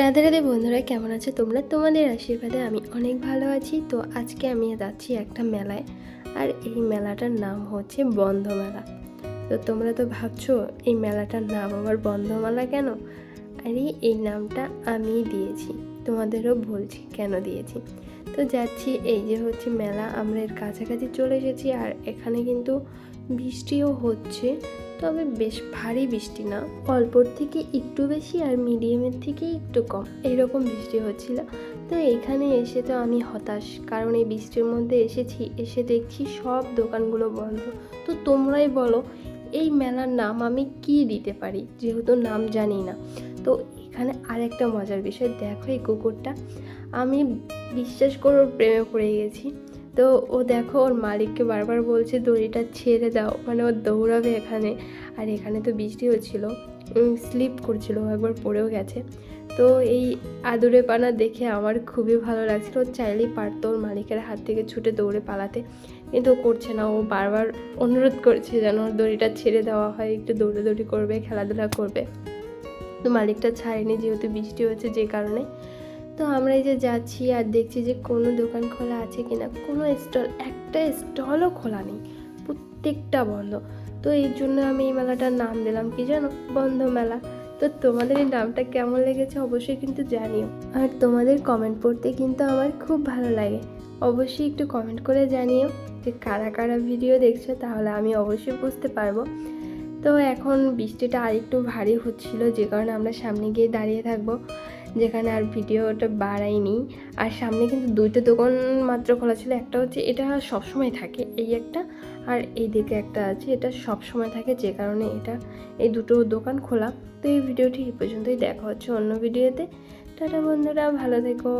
রাধে রাধে বন্ধুরা, কেমন আছো তোমরা? তোমাদের আশীর্বাদে আমি অনেক ভালো আছি। তো আজকে আমি যাচ্ছি একটা মেলায়, আর এই মেলাটার নাম হচ্ছে বন্ধ মেলা তো তোমরা তো ভাবছ, এই মেলাটার নাম আমার বন্ধ মেলা কেন? আরে, এই নামটা আমি দিয়েছি। তোমাদেরও বলছি, কেন দিয়েছি? তো যাচ্ছি, এই যে হচ্ছে মেলা, আমরা এর কাছাকাছি চলে এসেছি আর এখানে কিন্তু বৃষ্টিও হচ্ছে, তবে বেশ ভারী বৃষ্টি না, অল্পর থেকে একটু বেশি আর মিডিয়ামের থেকে একটু কম, এরকম বৃষ্টি হচ্ছিল। তো এখানে এসে তো আমি হতাশ, কারণ এই বৃষ্টির মধ্যে এসেছি, এসে দেখছি সব দোকানগুলো বন্ধ। তো তোমরাই বলো, এই মেলার নাম আমি কি দিতে পারি? যেহেতু নাম জানি না। তো এখানে আরেকটা মজার বিষয়। দেখো এই কুকুরটা। আমি বিশ্বাস করে ওর প্রেমে পড়ে গেছি। তো ও দেখো ওর মালিককে বারবার বলছে, দড়িটা ছেড়ে দাও। মানে ও দৌড়াবে এখানে। আর এখানে তো বৃষ্টি হচ্ছিল। স্লিপ করছিল একবার পড়েও গেছে। তো এই আদুরে পানা দেখে আমার খুবই ভালো লাগছিল। চাইলেই পারতো ওর মালিকের হাত থেকে ছুটে দৌড়ে পালাতে। কিন্তু করছে না। ও বারবার অনুরোধ করছে যেন ওর দড়িটা ছেড়ে দেওয়া হয়। একটু দৌড়াদৌড়ি করবে, খেলাধুলা করবে। তো মালিকটা ছাড়েনি যেহেতু বৃষ্টি হচ্ছে যে কারণে। তো আমরা এই যে যাচ্ছি আর দেখছি যে কোনো দোকান খোলা আছে কিনা। কোনো স্টল, একটা স্টলও খোলা নেই। প্রত্যেকটা বন্ধ। তো এই জন্য আমি এই মেলাটার নাম দিলাম কি জানো? বন্ধ মেলা। তো তোমাদের এই নামটা কেমন লেগেছে অবশ্যই কিন্তু জানিও। আর তোমাদের কমেন্ট পড়তে কিন্তু আমার খুব ভালো লাগে। অবশ্যই একটু কমেন্ট করে জানিও যে কারা কারা ভিডিও দেখছ, তাহলে আমি অবশ্যই বুঝতে পারব। তো এখন বৃষ্টিটা আর একটু ভারী হচ্ছিল, যে কারণে আমরা সামনে গিয়ে দাঁড়িয়ে থাকব, যেখানে আর ভিডিওটা বাড়াইনি। আর সামনে কিন্তু দুইটা দোকান মাত্র খোলা ছিল, একটা হচ্ছে এটা সবসময় থাকে এই একটা, আর এই দিকে একটা আছে, এটা সব সময় থাকে, যে কারণে এটা, এই দুটো দোকান খোলা। তো এই ভিডিওটি এই পর্যন্তই, দেখা হচ্ছে অন্য ভিডিওতে। টাটা বন্ধুরা, ভালো থেকো।